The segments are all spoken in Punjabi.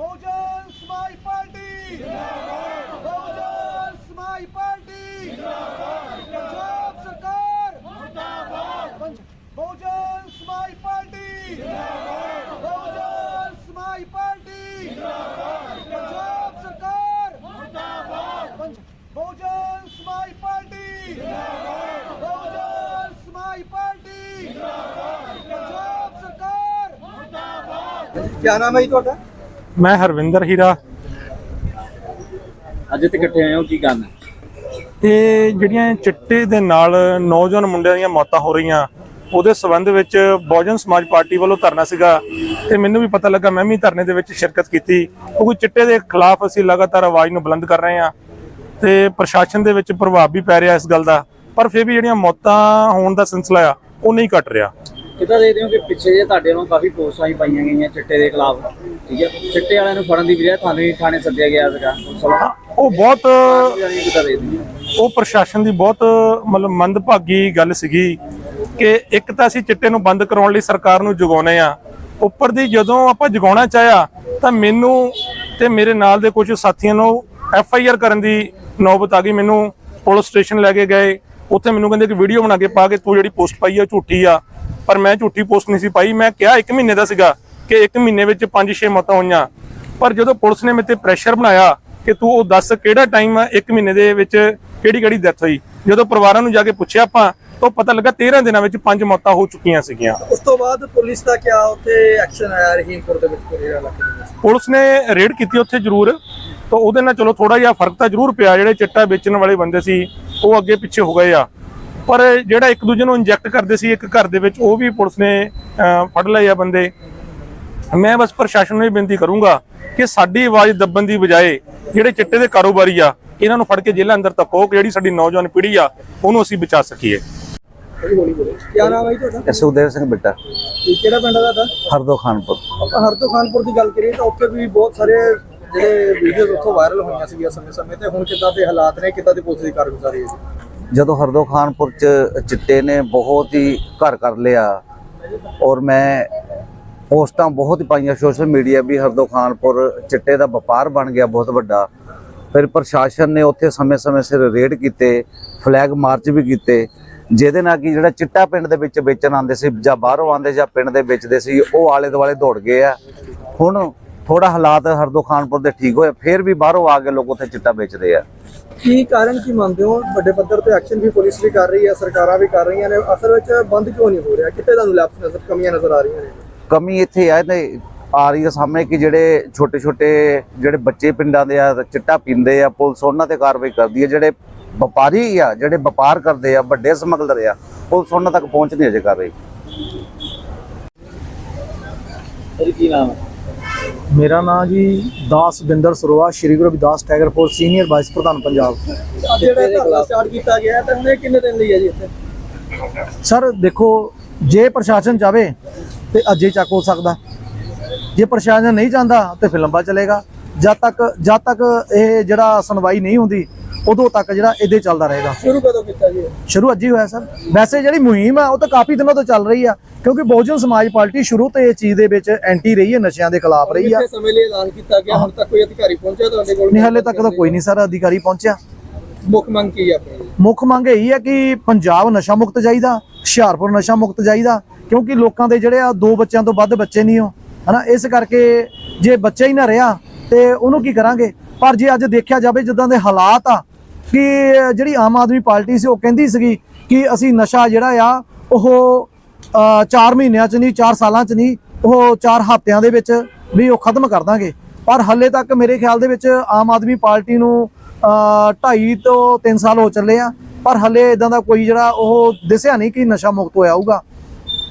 ਬਹੁਜਨ ਸਮਾਜ ਪਾਰਟੀ ਜਿੰਦਾਬਾਦ ਬਹੁਜਨ ਸਮਾਜ ਪਾਰਟੀ ਜਿੰਦਾਬਾਦ ਪੰਜਾਬ ਸਰਕਾਰ ਮੁਰਦਾਬਾਦ ਬਹੁਜਨ ਸਮਾਜ ਪਾਰਟੀ ਜਿੰਦਾਬਾਦ ਬਹੁਜਨ ਸਮਾਜ ਪਾਰਟੀ ਜਿੰਦਾਬਾਦ ਪੰਜਾਬ ਸਰਕਾਰ ਮੁਰਦਾਬਾਦ ਬਹੁਜਨ ਸਮਾਜ ਪਾਰਟੀ ਜਿੰਦਾਬਾਦ ਬਹੁਜਨ ਸਮਾਜ ਪਾਰਟੀ ਜਿੰਦਾਬਾਦ ਪੰਜਾਬ ਸਰਕਾਰ ਮੁਰਦਾਬਾਦ ਕੀ ਨਾਮ ਹੈ ਤੁਹਾਡਾ ਮੈਂ ਹਰਵਿੰਦਰ ਹੀਰਾ। ਅੱਜ ਇੱਥੇ ਇਕੱਠੇ ਹੋਏ ਹੋ ਕੀ ਗੱਲ ਹੈ? ਇਹ ਜਿਹੜੀਆਂ ਚਿੱਟੇ ਦੇ ਨਾਲ ਨੌਜਵਾਨ ਮੁੰਡਿਆਂ ਦੀਆਂ ਮੌਤਾਂ ਹੋ ਰਹੀਆਂ ਉਹਦੇ ਸਬੰਧ ਵਿੱਚ ਬਹੁਜਨ ਸਮਾਜ ਪਾਰਟੀ ਵੱਲੋਂ ਧਰਨਾ ਸੀਗਾ। ਤੇ ਮੈਨੂੰ ਵੀ ਪਤਾ ਲੱਗਾ ਮੈਂ ਵੀ ਧਰਨੇ ਦੇ ਵਿੱਚ ਸ਼ਿਰਕਤ ਕੀਤੀ। ਕਿਉਂਕਿ ਚਿੱਟੇ ਦੇ ਖਿਲਾਫ ਅਸੀਂ ਲਗਾਤਾਰ ਆਵਾਜ਼ ਨੂੰ ਬੁਲੰਦ ਕਰ ਰਹੇ ਹਾਂ। ਤੇ ਪ੍ਰਸ਼ਾਸਨ ਦੇ ਵਿੱਚ ਪ੍ਰਭਾਵ ਵੀ ਪੈ ਰਿਹਾ ਇਸ ਗੱਲ ਦਾ। ਪਰ ਫਿਰ ਵੀ ਜਿਹੜੀਆਂ ਮੌਤਾਂ ਹੋਣ ਦਾ ਸਿਲਸਿਲਾ ਆ ਉਹ ਨਹੀਂ ਘਟ ਰਿਹਾ। ਕਿੱਦਾਂ ਦੇਖਦੇ ਹੋ ਕਿ ਪਿੱਛੇ ਜੇ ਤੁਹਾਡੇ ਵੱਲੋਂ ਕਾਫੀ ਪੋਸਟਾਂ ਹੀ ਪਾਈਆਂ ਗਈਆਂ ਚਿੱਟੇ ਦੇ ਖਿਲਾਫ? ਠੀਕ ਹੈ ਚਿੱਟੇ ਵਾਲਿਆਂ ਨੂੰ ਫੜਨ ਦੀ ਬਜਾਏ ਤੁਹਾਨੂੰ ਵੀ ਥਾਣੇ ਸੱਦਿਆ ਗਿਆ ਸੀਗਾ ਉਹ ਬਹੁਤ ਹੋ ਉਹ ਪ੍ਰਸ਼ਾਸਨ ਦੀ ਬਹੁਤ ਮਤਲਬ ਮੰਦਭਾਗੀ ਗੱਲ ਸੀਗੀ ਕਿ ਇੱਕ ਤਾਂ ਅਸੀਂ ਚਿੱਟੇ ਨੂੰ ਬੰਦ ਕਰਾਉਣ ਲਈ ਸਰਕਾਰ ਨੂੰ ਜਗਾਉਨੇ ਆ। ਉੱਪਰ ਦੀ ਜਦੋਂ ਆਪਾਂ ਜਗਾਉਣਾ ਚਾਹਿਆ ਤਾਂ ਮੈਨੂੰ ਤੇ ਮੇਰੇ ਨਾਲ ਦੇ ਕੁਝ ਸਾਥੀਆਂ ਨੂੰ ਐਫ ਆਈ ਆਰ ਕਰਨ ਦੀ ਨੌਬਤ ਆ ਗਈ। ਮੈਨੂੰ ਪੁਲਿਸ ਸਟੇਸ਼ਨ ਲੈ ਕੇ ਗਏ। ਉੱਥੇ ਮੈਨੂੰ ਕਹਿੰਦੇ ਕਿ ਵੀਡੀਓ ਬਣਾ ਕੇ ਪਾ ਕੇ ਤੂੰ ਜਿਹੜੀ ਪੋਸਟ ਪਾਈ ਆ ਝੂਠੀ ਆ। ਪਰ ਮੈਂ ਝੂਠੀ ਪੋਸਟ ਨਹੀਂ ਸੀ ਪਾਈ। ਮੈਂ ਕਿਹਾ 1 ਮਹੀਨੇ ਦਾ ਸੀਗਾ ਕਿ 1 ਮਹੀਨੇ ਵਿੱਚ 5-6 ਮੌਤਾਂ ਹੋਈਆਂ। ਪਰ ਜਦੋਂ ਪੁਲਿਸ ਨੇ ਮੇਰੇ ਤੇ ਪ੍ਰੈਸ਼ਰ ਬਣਾਇਆ ਕਿ ਤੂੰ ਉਹ ਦੱਸ ਕਿਹੜਾ ਟਾਈਮ ਆ 1 ਮਹੀਨੇ ਦੇ ਵਿੱਚ ਕਿਹੜੀ ਕਿਹੜੀ ਡੈਥ ਹੋਈ? ਜਦੋਂ ਪਰਿਵਾਰਾਂ ਨੂੰ ਜਾ ਕੇ ਪੁੱਛਿਆ ਆਪਾਂ ਤਾਂ ਪਤਾ ਲੱਗਾ 13 ਦਿਨਾਂ ਵਿੱਚ 5 ਮੌਤਾਂ ਹੋ ਚੁੱਕੀਆਂ ਸੀਗੀਆਂ। ਉਸ ਤੋਂ ਬਾਅਦ ਪੁਲਿਸ ਦਾ ਕਿਆ ਉੱਥੇ ਐਕਸ਼ਨ ਆਇਆ ਰਹੀਮਪੁਰ ਦੇ ਵਿੱਚ ਪੂਰੇ ਇਲਾਕੇ ਦੇ ਵਿੱਚ ਪੁਲਿਸ ਨੇ ਰੇਡ ਕੀਤੀ ਉੱਥੇ ਜ਼ਰੂਰ ਤਾਂ ਉਹਦੇ ਨਾਲ ਚਲੋ ਥੋੜਾ ਜਿਹਾ ਫ਼ਰਕ ਤਾਂ ਜ਼ਰੂਰ ਪਿਆ। ਜਿਹੜੇ ਚਿੱਟਾ ਵੇਚਣ ਵਾਲੇ ਬੰਦੇ ਸੀ ਉਹ ਅੱਗੇ ਪਿੱਛੇ ਹੋ ਗਏ ਆ। ਪਰ ਜਿਹੜਾ ਇੱਕ ਦੂਜੇ ਨੂੰ ਇੰਜੈਕਟ ਕਰਦੇ ਸੀ ਇੱਕ ਘਰ ਦੇ ਵਿੱਚ ਉਹ ਵੀ ਪੁਲਿਸ ਨੇ ਫੜ ਲਏ ਆ ਬੰਦੇ। ਮੈਂ ਬਸ ਪ੍ਰਸ਼ਾਸਨ ਨੂੰ ਇਹ ਬੇਨਤੀ ਕਰੂੰਗਾ ਕਿ ਸਾਡੀ ਆਵਾਜ਼ ਦੱਬਣ ਦੀ ਬਜਾਏ ਜਿਹੜੇ ਚਿੱਟੇ ਦੇ ਕਾਰੋਬਾਰੀ ਆ ਇਹਨਾਂ ਨੂੰ ਫੜ ਕੇ ਜੇਲ੍ਹਾਂ ਅੰਦਰ ਤੱਕੋ ਕਿ ਜਿਹੜੀ ਸਾਡੀ ਨੌਜਵਾਨ ਪੀੜ੍ਹੀ ਆ ਉਹਨੂੰ ਅਸੀਂ ਬਚਾ ਸਕੀਏ। ਹੌਲੀ ਬੋਲੇ ਕੀ ਨਾਮ ਹੈ ਜੀ ਤੁਹਾਡਾ? ਸੁਖਦੇਵ ਸਿੰਘ ਬਿੱਟਾ। ਇਹ ਕਿਹੜਾ ਪਿੰਡ ਹੈ ਤੁਹਾਡਾ? ਹਰਦੋ ਖਾਨਪੁਰ। ਆਪਾਂ ਹਰਦੋ ਖਾਨਪੁਰ ਦੀ ਗੱਲ ਕਰੀਏ ਤਾਂ ਉੱਥੇ ਵੀ ਬਹੁਤ ਸਾਰੇ ਜਿਹੜੇ ਵੀਡੀਓਜ਼ ਉੱਥੋਂ ਵਾਇਰਲ ਹੋਈਆਂ ਸੀਗੀਆਂ ਸਮੇਂ-ਸਮੇਂ ਤੇ। ਹੁਣ ਕਿੱਦਾਂ ਦੇ ਹਾਲਾਤ ਨੇ ਕਿੱਦਾਂ ਦੀ ਪੁਲਿਸ ਦੀ ਕਾਰਗੁਜ਼ਾਰੀ ਹੈ ਜੀ? ਜਦੋਂ ਹਰਦੋ ਖਾਨਪੁਰ ਚ ਚਿੱਟੇ ਨੇ ਬਹੁਤ ਹੀ ਘਰ ਕਰ ਲਿਆ ਔਰ ਮੈਂ ਪੋਸਟਾਂ ਬਹੁਤ ਹੀ ਪਾਈਆਂ, ਸੋਸ਼ਲ ਮੀਡੀਆ ਵੀ ਹਰਦੋ ਖਾਨਪੁਰ ਚਿੱਟੇ ਦਾ ਵਪਾਰ ਬਣ ਗਿਆ ਬਹੁਤ ਵੱਡਾ। ਫਿਰ ਪ੍ਰਸ਼ਾਸਨ ਨੇ ਉੱਥੇ ਸਮੇਂ-ਸਮੇਂ ਸਿਰ ਰੇਡ ਕੀਤੇ, ਫਲੈਗ ਮਾਰਚ ਵੀ ਕੀਤੇ, ਜਿਹਦੇ ਨਾਲ ਕਿ ਜਿਹੜਾ ਚਿੱਟਾ ਪਿੰਡ ਦੇ ਵਿੱਚ ਵੇਚਣ ਆਉਂਦੇ ਸੀ ਜਾਂ ਬਾਹਰੋਂ ਆਉਂਦੇ ਜਾਂ ਪਿੰਡ ਦੇ ਵੇਚਦੇ ਸੀ, ਉਹ ਆਲੇ ਦੁਆਲੇ ਦੌੜ ਗਏ ਆ। ਹੁਣ ਥੋੜਾ ਹਾਲਾਤ ਹਰਦੋ ਖਾਨਪੁਰ ਦੇ ਠੀਕ ਹੋਏ ਫਿਰ ਵੀ ਬਾਹਰੋਂ ਆ ਕੇ ਲੋਕ ਉੱਥੇ ਚਿੱਟਾ ਵੇਚਦੇ ਆ। ਕੀ ਕਾਰਨ ਕੀ ਮੰਨਦੇ ਹੋ? ਵੱਡੇ ਪੱਧਰ ਤੇ ਐਕਸ਼ਨ ਵੀ ਪੁਲਿਸ ਵੀ ਕਰ ਰਹੀ ਹੈ ਸਰਕਾਰਾਂ ਵੀ ਕਰ ਰਹੀਆਂ ਨੇ ਅਸਲ ਵਿੱਚ ਬੰਦ ਕਿਉਂ ਨਹੀਂ ਹੋ ਰਿਹਾ? ਕਿੱਥੇ ਤੁਹਾਨੂੰ ਲੈਪਸ ਨਜ਼ਰ ਕਮੀਆਂ ਨਜ਼ਰ ਆ ਰਹੀਆਂ ਨੇ? ਕਮੀ ਇੱਥੇ ਆ ਨੇ ਆ ਰਹੀ ਹੈ ਸਾਹਮਣੇ ਕਿ ਜਿਹੜੇ ਛੋਟੇ ਛੋਟੇ ਜਿਹੜੇ ਬੱਚੇ ਪਿੰਡਾਂ ਦੇ ਆ ਚਿੱਟਾ ਪੀਂਦੇ ਆ ਪੁਲਿਸ ਉਹਨਾਂ ਤੇ ਕਾਰਵਾਈ ਕਰਦੀ ਹੈ। ਜਿਹੜੇ ਵਪਾਰੀ ਆ ਜਿਹੜੇ ਵਪਾਰ ਕਰਦੇ ਆ ਵੱਡੇ ਸਮਗਲਰ ਆ ਪੁਲਿਸ ਉਹਨਾਂ ਤੱਕ ਪਹੁੰਚ ਨਹੀਂ ਅਜੇ ਕਰ ਰਹੀ। ਕੀ ਨਾਮ ਹੈ? ਮੇਰਾ ਨਾਮ ਜੀ Das Binder Saroya Shri Guru Ravidas tiger force senior vice ਪ੍ਰਧਾਨ ਪੰਜਾਬ। ਅੱਜ ਜਿਹੜਾ ਧਰਨਾ ਸਟਾਰਟ ਕੀਤਾ ਗਿਆ ਹੈ ਤਾਂ ਹੁਣ ਇਹ ਕਿੰਨੇ ਦਿਨ ਲਈ ਹੈ ਜੀ ਇੱਥੇ? ਸਰ ਦੇਖੋ ਜੇ ਪ੍ਰਸ਼ਾਸਨ ਚਾਵੇ ਤੇ ਅੱਜੇ ਚੱਕ ਹੋ ਸਕਦਾ। ਜੇ ਪ੍ਰਸ਼ਾਸਨ ਨਹੀਂ ਚਾਹੁੰਦਾ ਤੇ ਫਿਰ ਲੰਬਾ ਚੱਲੇਗਾ। ਜਦ ਤੱਕ ਜਦ ਤੱਕ ਇਹ ਜਿਹੜਾ ਸੁਣਵਾਈ ਨਹੀਂ ਹੁੰਦੀ ਉਦੋਂ ਤੱਕ ਜਿਹੜਾ ਇਹਦੇ ਚੱਲਦਾ ਰਹੇਗਾ। ਸ਼ੁਰੂ ਕਦੋਂ ਕੀਤਾ ਜੀ? ਸ਼ੁਰੂ ਅੱਜ ਹੀ ਹੋਇਆ ਸਰ। ਵੈਸੇ ਜਿਹੜੀ ਮੁਹਿੰਮ ਆ ਉਹ ਤਾਂ ਕਾਫੀ ਦਿਨਾਂ ਤੋਂ ਚੱਲ ਰਹੀ ਆ ਕਿਉਂਕਿ ਬਹੁਜਨ ਸਮਾਜ ਪਾਰਟੀ ਸ਼ੁਰੂ ਤੋਂ ਇਹ ਚੀਜ਼ ਦੇ ਵਿੱਚ ਐਂਟੀ ਰਹੀ ਹੈ ਨਸ਼ਿਆਂ ਦੇ ਖਿਲਾਫ ਰਹੀ ਆ। ਸਮੇਂ ਲਈ ਐਲਾਨ ਕੀਤਾ ਗਿਆ? ਹੁਣ ਤੱਕ ਕੋਈ ਅਧਿਕਾਰੀ ਪਹੁੰਚਿਆ ਤੁਹਾਡੇ ਕੋਲ? ਨਹੀਂ ਹਾਲੇ ਤੱਕ ਤਾਂ ਕੋਈ ਨਹੀਂ ਸਰ ਅਧਿਕਾਰੀ ਪਹੁੰਚਿਆ। ਮੁੱਖ ਮੰਗ ਕੀ ਆਪਣੀ? ਮੁੱਖ ਮੰਗ ਇਹੀ ਹੈ ਕਿ ਪੰਜਾਬ ਨਸ਼ਾ ਮੁਕਤ ਚਾਹੀਦਾ ਹੁਸ਼ਿਆਰਪੁਰ ਨਸ਼ਾ ਮੁਕਤ ਚਾਹੀਦਾ ਕਿਉਂਕਿ ਲੋਕਾਂ ਦੇ ਜਿਹੜੇ ਆ ਦੋ ਬੱਚਿਆਂ ਤੋਂ ਵੱਧ ਬੱਚੇ ਨਹੀਂ ਹੋ ਹਨਾ ਇਸ ਕਰਕੇ ਜੇ ਬੱਚਾ ਹੀ ਨਾ ਰਿਹਾ ਤੇ ਉਹਨੂੰ ਕੀ ਕਰਾਂਗੇ? ਪਰ ਜੇ ਅੱਜ ਦੇਖਿਆ ਜਾਵੇ ਜਿੱਦਾਂ ਦੇ ਹਾਲਾਤ ਆ ਕਿ ਜਿਹੜੀ ਆਮ ਆਦਮੀ ਪਾਰਟੀ ਸੀ ਉਹ ਕਹਿੰਦੀ ਸੀਗੀ ਕਿ ਅਸੀਂ ਨਸ਼ਾ ਜਿਹੜਾ ਆ ਉਹ 4 ਮਹੀਨਿਆਂ ਚ ਨਹੀਂ 4 ਸਾਲਾਂ ਚ ਨਹੀਂ ਉਹ 4 ਹਫ਼ਤਿਆਂ ਦੇ ਵਿੱਚ ਵੀ ਉਹ ਖਤਮ ਕਰ ਦਾਂਗੇ। ਪਰ ਹੱਲੇ ਤੱਕ ਮੇਰੇ ਖਿਆਲ ਦੇ ਵਿੱਚ ਆਮ ਆਦਮੀ ਪਾਰਟੀ ਨੂੰ ਅ, ਢਾਈ ਤੋਂ 3 ਸਾਲ ਹੋ ਚੱਲੇ ਆ। ਪਰ ਹੱਲੇ ਇਦਾਂ ਦਾ ਕੋਈ ਜਿਹੜਾ ਉਹ ਦਿਸਿਆ ਨਹੀਂ ਕਿ ਨਸ਼ਾ ਮੁਕਤ ਹੋਇਆ ਹੋਊਗਾ।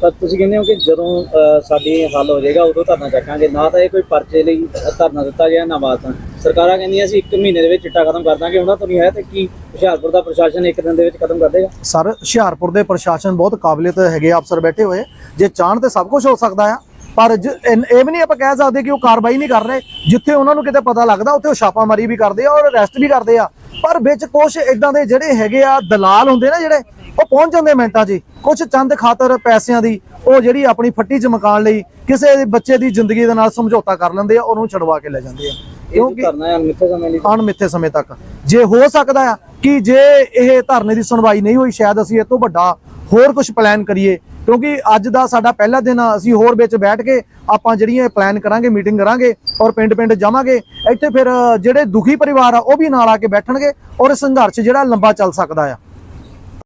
ਪਰ ਤੁਸੀਂ ਕਹਿੰਦੇ ਹੋ ਕਿ ਜਦੋਂ ਅਹ, ਸਾਡੀ ਹੱਲ ਹੋ ਜਾਏਗਾ ਉਦੋਂ ਧਰਨਾ ਚੱਕਾਂਗੇ। ਨਾ ਤਾਂ ਇਹ ਕੋਈ ਪਰਚੇ ਲਈ ਧਰਨਾ ਦਿੱਤਾ ਗਿਆ ਨਾ ਬਾਤਾਂ। ਸਰਕਾਰਾਂ ਕਹਿੰਦੀਆਂ ਅਸੀਂ 1 ਮਹੀਨੇ ਦੇ ਵਿੱਚ ਚਿੱਟਾ ਖਤਮ ਕਰ ਦਾਂਗੇ ਉਹਨਾਂ ਤੋਂ ਨਹੀਂ ਹੈ ਤੇ ਕੀ ਹੁਸ਼ਿਆਰਪੁਰ ਦਾ ਪ੍ਰਸ਼ਾਸਨ ਇੱਕ ਦਿਨ ਦੇ ਵਿੱਚ ਖਤਮ ਕਰ ਦੇਗਾ? ਸਰ ਹੁਸ਼ਿਆਰਪੁਰ ਦੇ ਪ੍ਰਸ਼ਾਸਨ ਬਹੁਤ ਕਾਬਲੀਅਤ ਹੈਗੇ ਆ, ਅਫਸਰ ਬੈਠੇ ਹੋਏ। ਜੇ ਚਾਹਣ ਤੇ ਸਭ ਕੁਝ ਹੋ ਸਕਦਾ ਆ ਪਰ ਜ- ਇਨ- ਇਹ ਵੀ ਨਹੀਂ ਆਪਾਂ ਕਹਿ ਸਕਦੇ ਕਿ ਉਹ ਕਾਰਵਾਈ ਨਹੀਂ ਕਰ ਰਹੇ। ਜਿੱਥੇ ਉਹਨਾਂ ਨੂੰ ਕਿਤੇ ਪਤਾ ਲੱਗਦਾ ਉੱਥੇ ਉਹ ਛਾਪਾਮਾਰੀ ਵੀ ਕਰਦੇ ਆ ਔਰ ਅਰੈਸਟ ਵੀ ਕਰਦੇ ਆ। ਪਰ ਵਿੱਚ ਕੁਝ ਇਦਾਂ ਦੇ ਜਿਹੜੇ ਹੈਗੇ ਆ ਦਲਾਲ ਹੁੰਦੇ ਨਾ ਜਿਹੜੇ ਉਹ ਪਹੁੰਚ ਜਾਂਦੇ ਮਿੰਟਾਂ 'ਚ ਕੁਝ ਚੰਦ ਖਾਤਰ ਪੈਸਿਆਂ ਦੀ ਉਹ ਜਿਹੜੀ ਆਪਣੀ ਫੱਟੀ ਚਮਕਾਉਣ ਲਈ ਕਿਸੇ ਬੱਚੇ ਦੀ ਜ਼ਿੰਦਗੀ ਦੇ ਨਾਲ ਸਮਝੌਤਾ ਕਰ ਲੈਂਦੇ ਆ ਉਹਨੂੰ ਛਡਵਾ ਕੇ ਲੈ ਜਾਂਦੇ ਆ। ਕਿਉਂਕਿ ਕਰਨਾ ਹੈ ਅਨਮਿੱਥੇ ਸਮੇਂ ਲਈ। ਅਣਮਿੱਥੇ ਸਮੇਂ ਤੱਕ। ਜੇ ਹੋ ਸਕਦਾ ਆ ਕਿ ਜੇ ਇਹ ਧਰਨੇ ਦੀ ਸੁਣਵਾਈ ਨਹੀਂ ਹੋਈ ਸ਼ਾਇਦ ਅਸੀਂ ਇਹ ਤੋਂ ਵੱਡਾ ਹੋਰ ਕੁਝ ਪਲਾਨ ਕਰੀਏ। ਕਿਉਂਕਿ ਅੱਜ ਦਾ ਸਾਡਾ ਪਹਿਲਾ ਦਿਨ ਆ, ਅਸੀਂ ਹੋਰ ਵਿੱਚ ਬੈਠ ਕੇ ਆਪਾਂ ਜਿਹੜੀਆਂ ਪਲਾਨ ਕਰਾਂਗੇ ਮੀਟਿੰਗ ਕਰਾਂਗੇ ਔਰ ਪਿੰਡ ਪਿੰਡ ਜਾਵਾਂਗੇ, ਇੱਥੇ ਫਿਰ ਜਿਹੜੇ ਦੁਖੀ ਪਰਿਵਾਰ ਆ, ਉਹ ਵੀ ਨਾਲ ਆ ਕੇ ਬੈਠਣਗੇ ਔਰ ਸੰਘਰਸ਼ ਜਿਹੜਾ ਲੰਬਾ ਚੱਲ ਸਕਦਾ ਆ।